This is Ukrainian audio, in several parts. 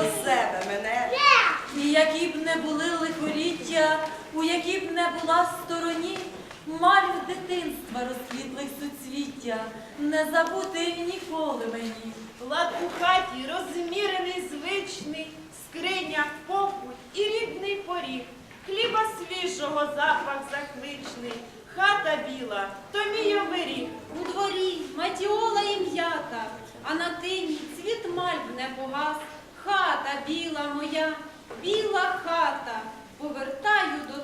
до себе мене. І які б не були лихоріття, у які б не була стороні, маль дитинства розквітлих суцвіття, не забути ніколи мені. Лад у хаті розмірений, звичний, скриня, попуть і рідний поріг. Хліба свіжого запах закличний, хата біла, то мій оберіг. У дворі матіола і м'ята, а на тині цвіт мальв не погас. Хата біла моя, біла хата, повертаю до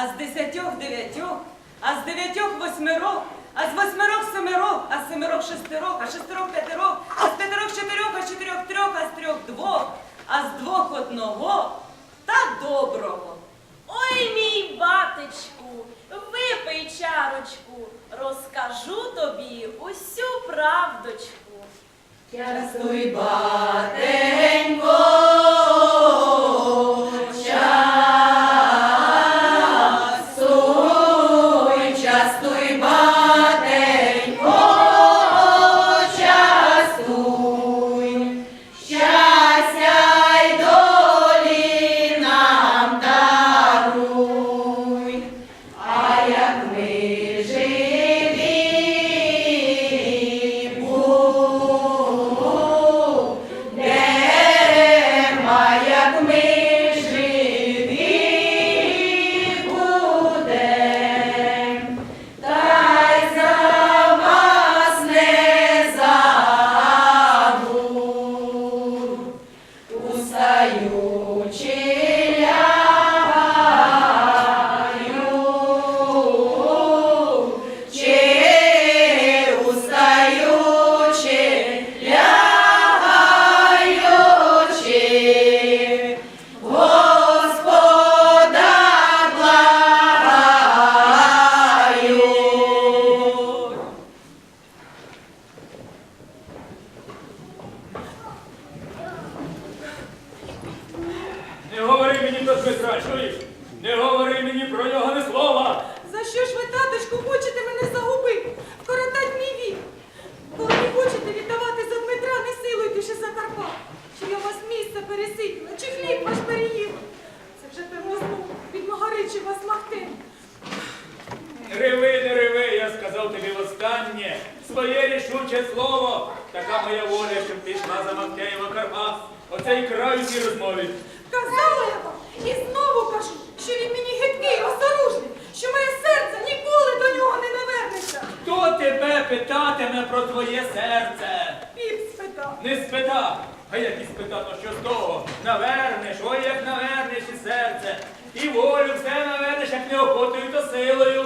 а з десятьох дев'ятьох, а з дев'ятьох восьмирок, а з восьмирок семирок, а з семирок шестерок, а шестерок п'ятерок, а з п'ятерок чотирьох, а з чотирьох трьох, а з трьох двох, а з двох одного та доброго. Ой, мій батечку, випий чарочку, розкажу тобі усю правдочку. Частуй, батенько, питатиме про твоє серце? Піп спитав. Не спитав. А як і спитав, то що з того? Навернеш, ой, як навернеш і серце. І волю все навернеш, як неохотою, то силою.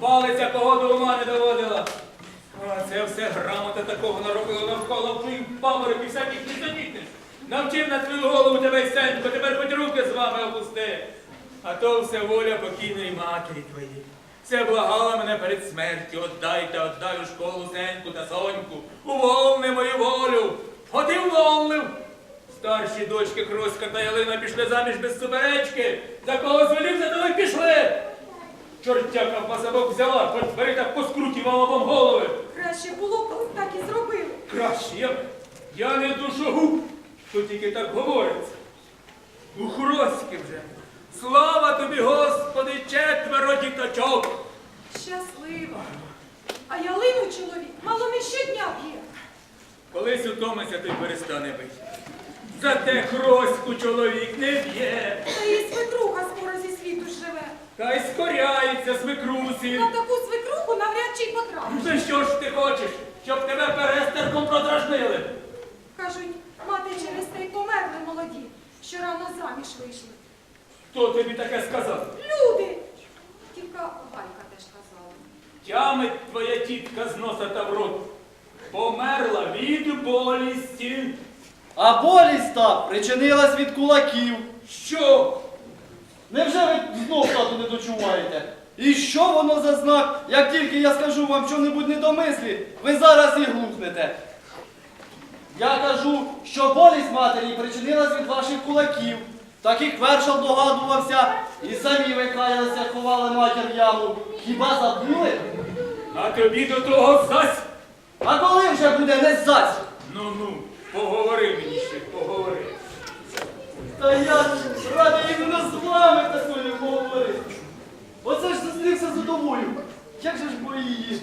Палиця кого до ума не доводила. А це все грамота такого наробила навколо твоїх паморок і всяких незамітних. Навчив на твою голову тебе й сенько, тепер хоч руки з вами опусти. А то все воля покійної матері твоєї. Все благала мене перед смертю, отдайте, отдай у школу Сеньку та Соньку, уволни мою волю. От і уволнив. Старші дочки Кроська та Ялина пішли заміж без суперечки. За кого звелів, за того й пішли. Чортяка пасабок взяла, хоч бери так по скруті вам голови. Краще було, коли б так і зробили. Краще, я, я не душогуб, що тільки так говориться. У Хроськи вже. Слава тобі, Господи, четверо діточок. Щаслива. А ялину чоловік мало не щодня п'є. Колись утомиться, то й перестане бити. Зате Хроську чоловік не б'є. Та її свекруха скоро зі світу живе. Та й скоряється свекрусі. На таку свекруху навряд чи й потрапиш. За що ж ти хочеш, щоб тебе перестерком продражнили? Кажуть, мати через те й померли молоді, що рано заміж вийшли. Хто тобі таке сказав? Люди! Тільки Галька теж казала. Тямить твоя тітка з носа та в рот. Померла від болісті. А болість та причинилась від кулаків. Що? Невже ви знов тату не дочуваєте? І що воно за знак? Як тільки я скажу вам що-небудь недомислі, ви зараз і глухнете. Я кажу, що болість матері причинилась від ваших кулаків. Таких вершал догадувався, і самі ви каялися, ховали матір в яму. Хіба забули? А тобі до того зась? А коли вже буде не зась? Ну ну, поговори мені ще, поговори. Та я ж радий іменно з вами такою поговорити. Оце ж зустрівся з удовою. Як же ж бо її?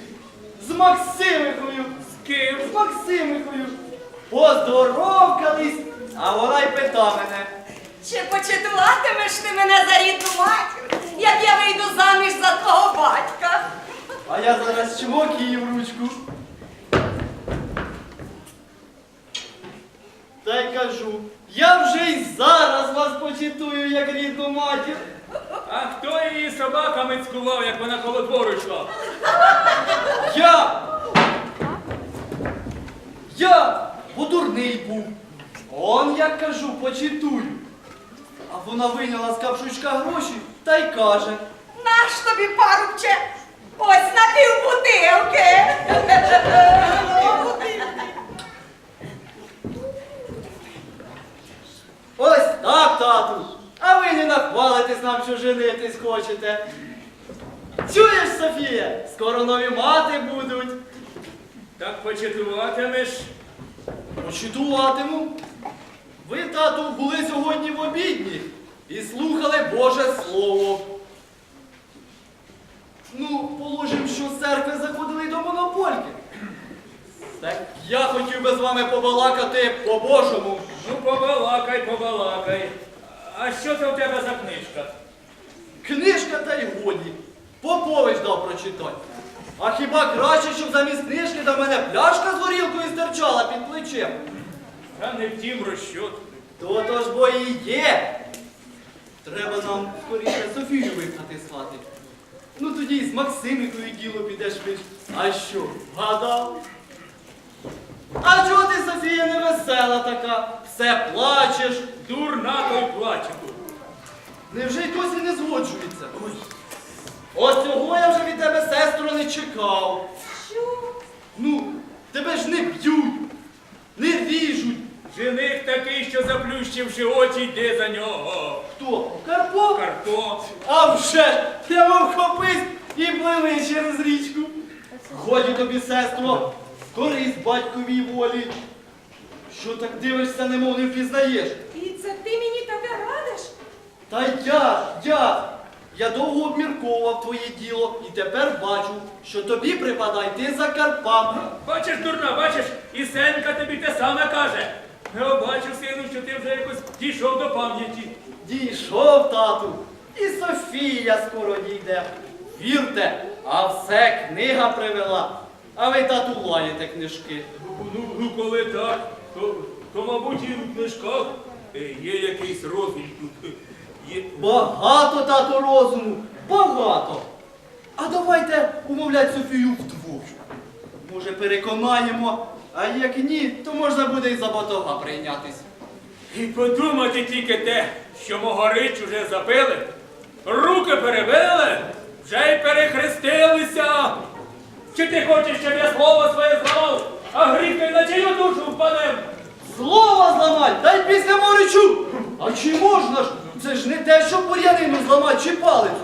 З Максимикою. З ким? З Максимикою. Поздоровкались, а вона й пита мене. Чи почитуватимеш ти мене за рідну матір, як я вийду заміж за твого батька? А я зараз чмок її в ручку. Та й кажу, я вже й зараз вас почитую, як рідну матір. А хто її собаками цькував, як вона коло двору йшла? Я! Я! Бо дурний був. Он, як кажу, почитую. А вона вийняла з капшучка гроші та й каже. Наш тобі, парубче, ось на півбутилки. Ось так, тату. А ви не нахвалитесь нам, що женитись хочете. Чуєш, Софія? Скоро нові мати будуть. Так почитуватимеш. Почитуватиму. Ви, тату, були сьогодні в обідні і слухали Боже Слово. Ну, положим, що з церкви заходили до монопольки. Так я хотів би з вами побалакати по-божому. Ну, побалакай, побалакай. А що це у тебе за книжка? Книжка та й годі. Попович дав прочитати. А хіба краще, щоб замість книжки до мене пляшка з горілкою стирчала під плечем? Та не втім розчот. То то ж бо і є. Треба нам скоріше Софію вигнати з хати. Ну тоді й з Максимикою діло піде швидше. А що, гадав? А чого ти, Софія, не весела така? Все плачеш. Дурна той плаче. Невже й досі не згоджується? Ой. Ось цього я вже від тебе, сестро, не чекав. Що? Ну, тебе ж не б'ють, не ріжуть, Жених такий, що заплющивши очі, йде за нього. Хто? Карпо? Карпо. А вже ж, прямо вхопись і пливи через річку. Годі тобі, сестро, користь батьковій волі. Що так дивишся, немов не впізнаєш? І це ти мені таке радиш? Та я, я, я довго обмірковував твоє діло і тепер бачу, що тобі припадає йти за Карпами. Бачиш, дурна, бачиш, і Сенка тобі те саме каже. Я бачу, сину, що ти вже якось дійшов до пам'яті. Дійшов, тату, і Софія скоро дійде. Вірте, а все книга привела. А ви, тату, лаєте книжки. Ну, ну, коли так, то, то мабуть, і в книжках е, є якийсь розум тут. Є... Багато, тату, розуму, багато. А давайте умовлять Софію вдвох. Може, переконаємо, а як ні, то можна буде і за батога прийнятись. І подумати тільки те, що могорич уже запили, руки перебили, вже й перехрестилися. Чи ти хочеш, щоб я слово своє зламав, а гріхи на чию душу впадем? Слово зламать, дай після моричу. А чи можна ж? Це ж не те, що бур'янину зламати чи палицю.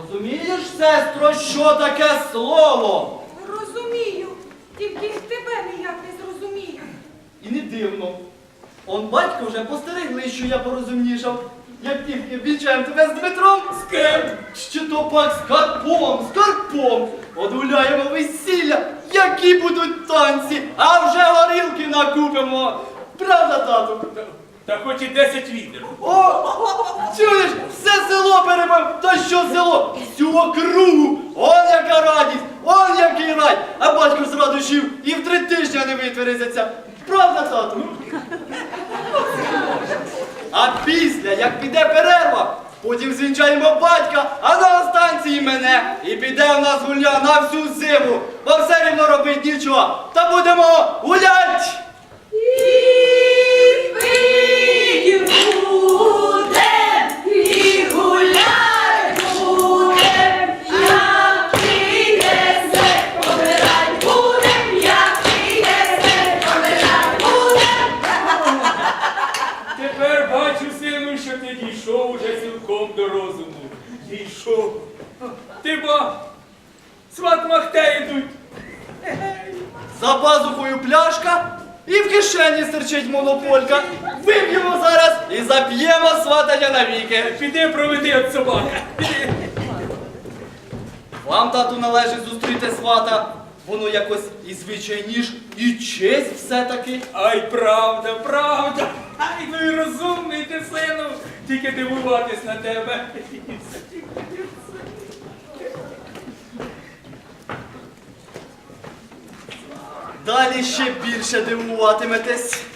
Розумієш, сестро, що таке слово? Тільки тебе ніяк не зрозумію. І не дивно. Он батько вже постерегли, що я порозумнішав. Як тільки вічаємо тебе з Дмитром, З ким? що то пак з Карпом, з Карпом. Одгуляємо весілля, які будуть танці, а вже горілки накупимо. Правда, тату? Та, хоч і десять відер. О, чуєш, все село перебив, та що село? Всю округу, он яка радість, он який рай, а батько з радощів і в три тижні не витверезиться. Правда, тату? А після, як піде перерва, потім звінчаємо батька, а на останції мене. І піде в нас гульня на всю зиму, бо все рівно робить нічого. Та будемо гулять! Тепер бачу, сину, що ти дійшов уже цілком до розуму. Дійшов. Ти ба, сват махте йдуть. За пазухою пляшка і в кишені стерчить монополька. Навіки. Піди проведи от собака. Вам, тату, належить зустріти свата. Воно якось і звичайніш, і честь все-таки. Ай, правда, правда. Ай, ну і розумний ти, сину. Тільки дивуватись на тебе. Далі ще більше дивуватиметесь.